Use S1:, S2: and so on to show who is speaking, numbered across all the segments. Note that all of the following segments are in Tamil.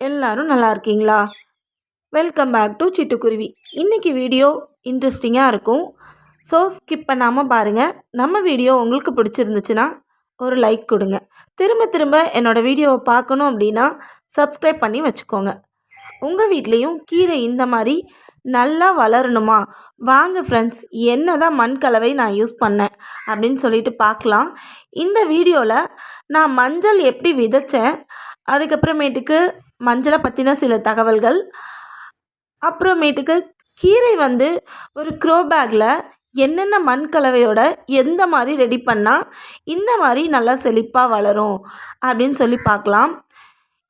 S1: எல்லாரும் நல்லா இருக்கீங்களா? வெல்கம் பேக் டு சிட்டுக்குருவி. இன்றைக்கி வீடியோ இன்ட்ரெஸ்டிங்காக இருக்கும். ஸோ ஸ்கிப் பண்ணாமல் பாருங்கள் நம்ம வீடியோ உங்களுக்கு பிடிச்சிருந்துச்சுன்னா ஒரு லைக் கொடுங்க. திரும்ப திரும்ப என்னோடய வீடியோவை பார்க்கணும் அப்படின்னா சப்ஸ்கிரைப் பண்ணி வச்சுக்கோங்க. உங்கள் வீட்லேயும் கீரை இந்த மாதிரி நல்லா வளரணுமா? வாங்க ஃப்ரெண்ட்ஸ் என்ன தான் மண் கலவை நான் யூஸ் பண்ணேன் அப்படின்னு சொல்லிட்டு பார்க்கலாம். இந்த வீடியோவில் நான் மஞ்சள் எப்படி விதைச்சேன் அதுக்கப்புறமேட்டுக்கு மஞ்சளை பற்றின சில தகவல்கள். அப்புறமேட்டுக்கு கீரை வந்து ஒரு க்ரோ பேக்கில் என்னென்ன மண் கலவையோட எந்த மாதிரி ரெடி பண்ணால் இந்த மாதிரி நல்லா செழிப்பாக வளரும் அப்படின்னு சொல்லி பார்க்கலாம்.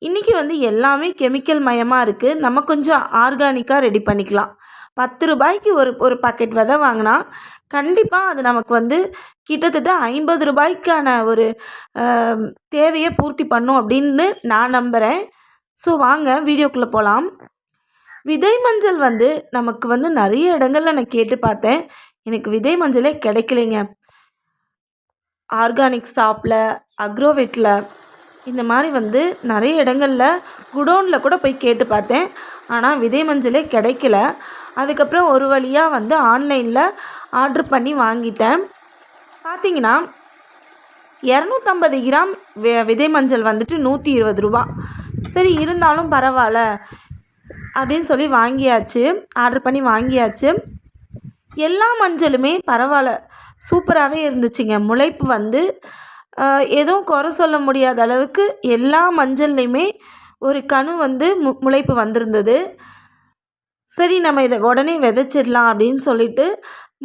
S1: இன்றைக்கி வந்து எல்லாமே கெமிக்கல் மயமாக இருக்குது நம்ம கொஞ்சம் ஆர்கானிக்காக ரெடி பண்ணிக்கலாம். பத்து ரூபாய்க்கு ஒரு ஒரு பாக்கெட் விதை வாங்கினா கண்டிப்பாக அது நமக்கு வந்து கிட்டத்தட்ட ஐம்பது ரூபாய்க்கான ஒரு தேவையை பூர்த்தி பண்ணும் அப்படின்னு நான் நம்புகிறேன் ஸோ வாங்க வீடியோக்குள்ளே போகலாம் விதை மஞ்சள் வந்து நமக்கு வந்து நிறைய இடங்கள்ல நான் கேட்டு பார்த்தேன். எனக்கு விதை மஞ்சளே கிடைக்கலைங்க. ஆர்கானிக் ஷாப்பில் அக்ரோவெட்டில் இந்த மாதிரி வந்து நிறைய இடங்களில் குடோனில் கூட போய் கேட்டு பார்த்தேன். ஆனால் விதை மஞ்சளே கிடைக்கல. அதுக்கப்புறம் ஒரு வழியாக வந்து ஆன்லைனில் ஆர்டர் பண்ணி வாங்கிட்டேன். பார்த்தீங்கன்னா இரநூத்தம்பது கிராம் வி விதை மஞ்சள் வந்துட்டு நூற்றி இருபது ரூபா. சரி இருந்தாலும் பரவாயில்ல அப்படின்னு சொல்லி வாங்கியாச்சு. ஆர்டர் பண்ணி வாங்கியாச்சு. எல்லா மஞ்சளுமே பரவாயில்ல. சூப்பராகவே இருந்துச்சுங்க. முளைப்பு வந்து எதுவும் குறை சொல்ல முடியாத அளவுக்கு எல்லா மஞ்சள்லையுமே ஒரு கணு வந்து மு முளைப்பு வந்திருந்தது. சரி நம்ம இதை உடனே விதைச்சிடலாம் அப்படின்னு சொல்லிட்டு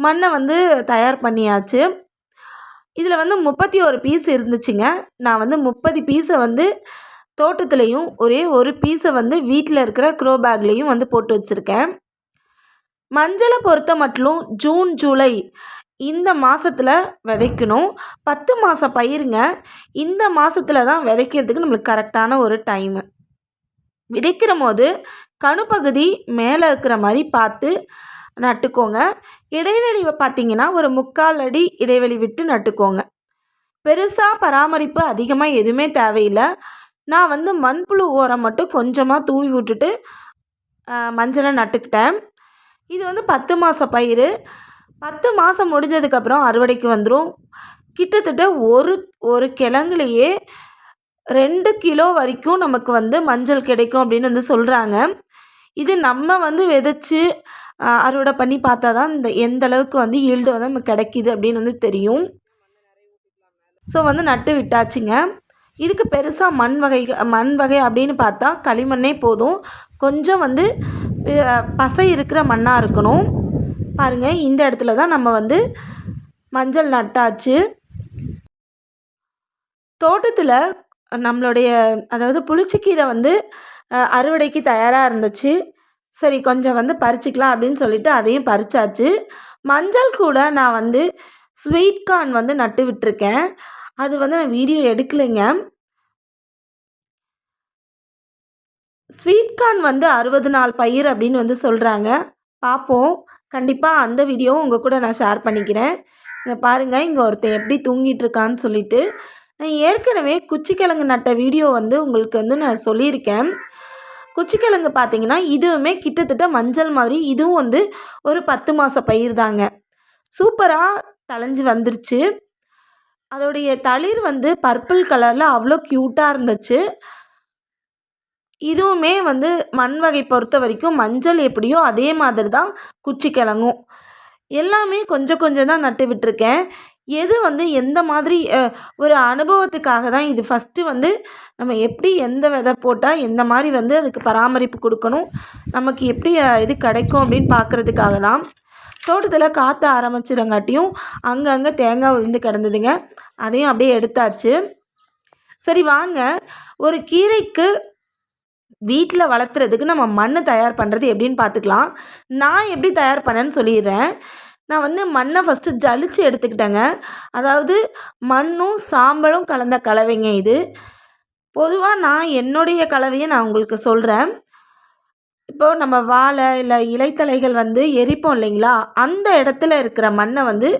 S1: மண்ணை வந்து தயார் பண்ணியாச்சு. இதில் வந்து முப்பத்தி ஒரு பீஸ் இருந்துச்சுங்க. நான் வந்து முப்பது பீஸை வந்து தோட்டத்துலேயும் ஒரே ஒரு பீஸை வந்து வீட்டில் இருக்கிற க்ரோ பேக்லேயும் வந்து போட்டு வச்சுருக்கேன். மஞ்சளை பொறுத்த மட்டும் ஜூன் ஜூலை இந்த மாதத்தில் விதைக்கணும். பத்து மாத பயிருங்க. இந்த மாதத்துல தான் விதைக்கிறதுக்கு நம்மளுக்கு கரெக்டான ஒரு டைமு விதைக்கிற போது கணுப்பகுதி மேலே இருக்கிற மாதிரி பார்த்து நட்டுக்கோங்க. இடைவெளி பார்த்தீங்கன்னா ஒரு முக்கால் அடி இடைவெளி விட்டு நட்டுக்கோங்க. பெருசாக பராமரிப்பு அதிகமாக எதுவுமே தேவையில்லை. நான் வந்து மண்புழு உரம் மட்டும் கொஞ்சமாக தூவி விட்டுட்டு மஞ்சளை நட்டுக்கிட்டேன். இது வந்து பத்து மாத பயிர் பத்து மாதம் முடிஞ்சதுக்கப்புறம் அறுவடைக்கு வந்துடும் கிட்டத்தட்ட ஒரு ஒரு கிழங்குலையே ரெண்டு கிலோ வரைக்கும் நமக்கு வந்து மஞ்சள் கிடைக்கும் அப்படின்னு வந்து சொல்கிறாங்க இது நம்ம வந்து விதைச்சி அறுவடை பண்ணி பார்த்தா தான் இந்த எந்த அளவுக்கு வந்து ஈல்டு வந்து நமக்கு கிடைக்கிது அப்படின்னு வந்து தெரியும். ஸோ வந்து நட்டு விட்டாச்சுங்க. இதுக்கு பெருசாக மண் வகை மண் வகை அப்படின்னு பார்த்தா களிமண்ணே போதும். கொஞ்சம் வந்து பசை இருக்கிற மண்ணாக இருக்கணும். பாருங்கள் இந்த இடத்துல தான் நம்ம வந்து மஞ்சள் நட்டாச்சு. தோட்டத்தில் நம்மளுடைய அதாவது புளிச்சக்கீரை வந்து அறுவடைக்கு தயாராக இருந்துச்சு. சரி கொஞ்சம் வந்து பறிச்சுக்கலாம் அப்படின்னு சொல்லிட்டு அதையும் பறிச்சாச்சு. மஞ்சள் கூட நான் வந்து ஸ்வீட் கார்ன் வந்து நட்டு விட்டுருக்கேன். அது வந்து நான் வீடியோ எடுக்கலைங்க. ஸ்வீட்கார்ன் வந்து அறுபது நாள் பயிர் அப்படின்னு வந்து சொல்கிறாங்க பார்ப்போம் கண்டிப்பாக அந்த வீடியோவும் உங்கள் கூட நான் ஷேர் பண்ணிக்கிறேன். இங்கே பாருங்கள் இங்கே ஒருத்தன் எப்படி தூங்கிட்டு இருக்கான்னு சொல்லிட்டு. நான் ஏற்கனவே குச்சிக்கிழங்கு நட்ட வீடியோ வந்து உங்களுக்கு வந்து நான் சொல்லியிருக்கேன். குச்சிக்கிழங்கு பார்த்தீங்கன்னா இதுவுமே கிட்டத்தட்ட மஞ்சள் மாதிரி இதுவும் வந்து ஒரு பத்து மாத பயிர் தாங்க சூப்பராக தளைஞ்சு வந்துருச்சு. அதோடைய தளிர் வந்து பர்பிள் கலரில் அவ்வளோ க்யூட்டாக இருந்துச்சு. இதுவுமே வந்து மண் வகை பொறுத்த வரைக்கும் மஞ்சள் எப்படியோ அதே மாதிரி தான் குச்சி கிழங்கும். எல்லாமே கொஞ்சம் கொஞ்சம் தான் நட்டு விட்டுருக்கேன். எது வந்து எந்த மாதிரி ஒரு அனுபவத்துக்காக தான் இது ஃபஸ்ட்டு வந்து நம்ம எப்படி எந்த விதை போட்டால் எந்த மாதிரி வந்து அதுக்கு பராமரிப்பு கொடுக்கணும் நமக்கு எப்படி இது கிடைக்கும் அப்படின்னு பார்க்குறதுக்காக தான். தோட்டத்தில் காற்ற ஆரம்பிச்சிடங்காட்டியும் அங்கங்கே தேங்காய் விழுந்து கிடந்ததுங்க. அதையும் அப்படியே எடுத்தாச்சு. சரி வாங்க. ஒரு கீரைக்கு வீட்டில் வளர்த்துறதுக்கு நம்ம மண் தயார் பண்ணுறது எப்படின்னு பார்த்துக்கலாம் நான் எப்படி தயார் பண்ணேன்னு சொல்லிடுறேன். நான் வந்து மண்ணை ஃபஸ்ட்டு ஜலிச்சு எடுத்துக்கிட்டேங்க. அதாவது மண்ணும் சாம்பலும் கலந்த கலவைங்க இது. பொதுவாக நான் என்னுடைய கலவையை நான் உங்களுக்கு சொல்கிறேன் இப்போது நம்ம வாழை இல்லை இலைத்தலைகள் வந்து எரிப்போம் இல்லைங்களா? அந்த இடத்துல இருக்கிற மண்ணை வந்து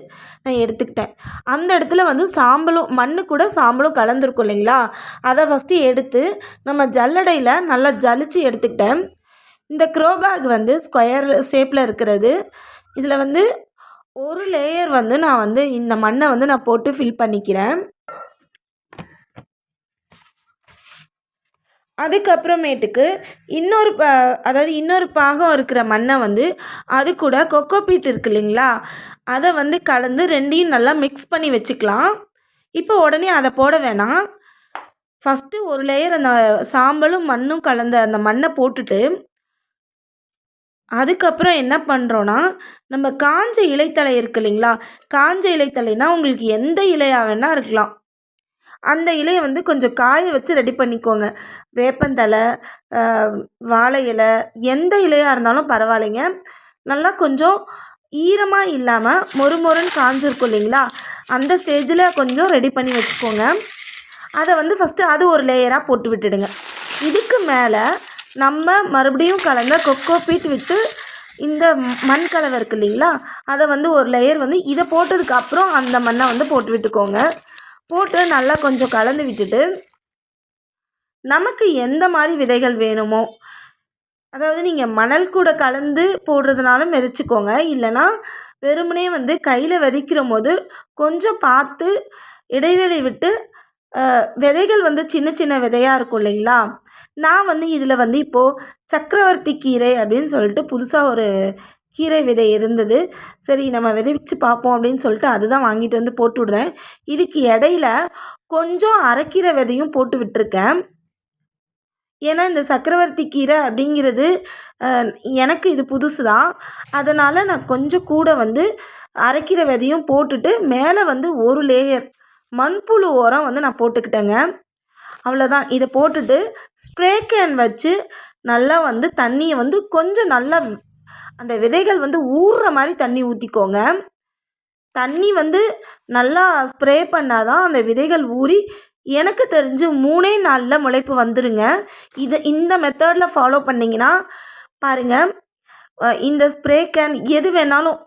S1: நான் எடுத்துக்கிட்டேன். அந்த இடத்துல வந்து சாம்பலும் மண்ணு கூட சாம்பலும் கலந்துருக்கும் இல்லைங்களா? அதை ஃபஸ்ட்டு எடுத்து நம்ம ஜல்லடையில் நல்லா ஜலிச்சு எடுத்துக்கிட்டேன். இந்த க்ரோ பேக் வந்து ஸ்கொயர் ஷேப்பில் இருக்கிறது. இதில் வந்து ஒரு லேயர் வந்து நான் வந்து இந்த மண்ணை வந்து நான் போட்டு ஃபில் பண்ணிக்கிறேன். அதுக்கப்புறமேட்டுக்கு இன்னொரு ப அதாவது இன்னொரு பாகம் இருக்கிற மண்ணை வந்து அது கூட கொக்கோ பீட் இருக்கு இல்லைங்களா? அதை வந்து கலந்து ரெண்டையும் நல்லா மிக்ஸ் பண்ணி வச்சுக்கலாம். இப்போ உடனே அதை போட வேணாம். ஃபஸ்ட்டு ஒரு லேயர் அந்த சாம்பலும் மண்ணும் கலந்த அந்த மண்ணை போட்டுட்டு அதுக்கப்புறம் என்ன பண்ணுறோன்னா நம்ம காஞ்ச இலைத்தழை இருக்கு இல்லைங்களா? காஞ்ச இலைத்தலைனா உங்களுக்கு எந்த இலையாக வேணால் இருக்கலாம். அந்த இலையை வந்து கொஞ்சம் காய வச்சு ரெடி பண்ணிக்கோங்க. வேப்பந்தலை வாழை இலை எந்த இலையாக இருந்தாலும் பரவாயில்லைங்க. நல்லா கொஞ்சம் ஈரமாக இல்லாமல் மொறு மொறுன்னு காஞ்சிருக்கும் இல்லைங்களா? அந்த ஸ்டேஜில் கொஞ்சம் ரெடி பண்ணி வச்சுக்கோங்க. அதை வந்து ஃபஸ்ட்டு அது ஒரு லேயராக போட்டு விட்டுடுங்க. இதுக்கு மேலே நம்ம மறுபடியும் கலந்த கொக்கோ பீட் விட்டு இந்த மண் கலவை இருக்குது இல்லைங்களா? அதை வந்து ஒரு லேயர் வந்து இதை போட்டதுக்கப்புறம் அந்த மண்ணை வந்து போட்டு விட்டுக்கோங்க. போட்டு நல்லா கொஞ்சம் கலந்து விட்டுட்டு நமக்கு எந்த மாதிரி விதைகள் வேணுமோ அதாவது நீங்கள் மணல் கூட கலந்து போடுறதுனாலும் விதைச்சிக்கோங்க இல்லைனா வெறுமனே வந்து கையில் விதைக்கிற போது கொஞ்சம் பார்த்து இடைவெளி விட்டு விதைகள் வந்து சின்ன சின்ன விதையாக இருக்கும் இல்லைங்களா? நான் வந்து இதில் வந்து இப்போது சக்கரவர்த்தி கீரை அப்படின்னு சொல்லிட்டு புதுசாக ஒரு கீரை விதை இருந்தது. சரி நம்ம விதைச்சு பார்ப்போம் அப்படின்னு சொல்லிட்டு அதுதான் வாங்கிட்டு வந்து போட்டு விட்றேன். இதுக்கு இடையில கொஞ்சம் அரைக்கீரை விதையும் போட்டு விட்டுருக்கேன். ஏன்னா இந்த சக்கரவர்த்தி கீரை அப்படிங்கிறது எனக்கு இது புதுசு தான் அதனால் நான் கொஞ்சம் கூட வந்து அரைக்கீரை விதையும் போட்டுட்டு மேலே வந்து ஒரு லேயர் மண்புழு உரம் வந்து நான் போட்டுக்கிட்டேங்க. அவ்வளோதான் இதை போட்டுட்டு ஸ்ப்ரே கேன் வச்சு நல்லா வந்து தண்ணியை வந்து கொஞ்சம் நல்லா அந்த விதைகள் வந்து ஊறுற மாதிரி தண்ணி ஊற்றிக்கோங்க தண்ணி வந்து நல்லா ஸ்ப்ரே பண்ணால் தான் அந்த விதைகள் ஊறி எனக்கு தெரிஞ்சு மூணே நாளில் முளைப்பு வந்துடுங்க இது இந்த மெத்தடில் ஃபாலோ பண்ணிங்கன்னா பாருங்கள் இந்த ஸ்ப்ரே கேன் எது வேணாலும்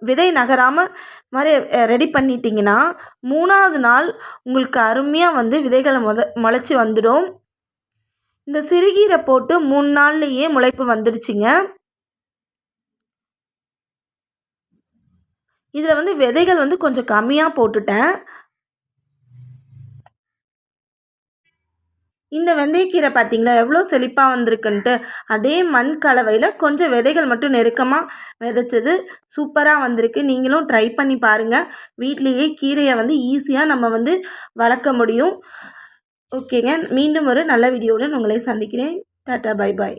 S1: விதை நகராமல் மாதிரி ரெடி பண்ணிட்டீங்கன்னா மூணாவது நாள் உங்களுக்கு அருமையாக வந்து விதைகளை முத முளைச்சி வந்துடும். இந்த சிறுகீரை போட்டு மூணு நாள்லேயே முளைப்பு வந்துடுச்சிங்க இதில் வந்து விதைகள் வந்து கொஞ்சம் கம்மியாக போட்டுட்டேன். இந்த வெந்தயக்கீரை பார்த்திங்களா எவ்வளோ செழிப்பாக வந்திருக்குன்ட்டு. அதே மண் கலவையில் கொஞ்சம் விதைகள் மட்டும் நெருக்கமாக விதைச்சது சூப்பராக வந்திருக்கு. நீங்களும் ட்ரை பண்ணி பாருங்கள் வீட்லேயே கீரையை வந்து ஈஸியாக நம்ம வந்து வளர்க்க முடியும். ஓகேங்க. மீண்டும் ஒரு நல்ல வீடியோவில் உங்களை சந்திக்கிறேன். Tata bye bye